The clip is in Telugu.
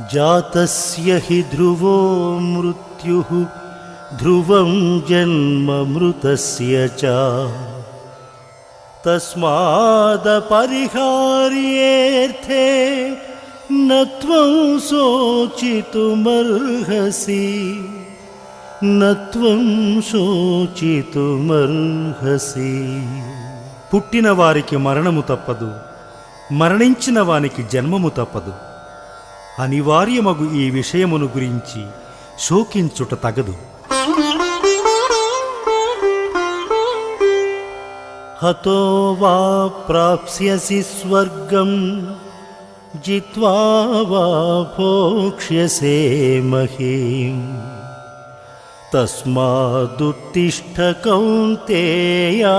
జాతస్య హి ధ్రువో మృత్యుః ధ్రువం జన్మ మృతస్య చ. తస్మాదపరిహార్యేర్థే నత్వం శోచితుమర్హసి నత్వం శోచితుమర్హసి. పుట్టిన వారికి మరణము తప్పదు మరణించిన వానికి జన్మము తప్పదు. అనివార్యమగు ఈ విషయమును గురించి శోకించుట తగదు. హతో వా ప్రాప్స్యసి స్వర్గం జిత్వా వా భోక్ష్యసే మహీం. తస్మాదుత్తిష్ట కౌంతేయా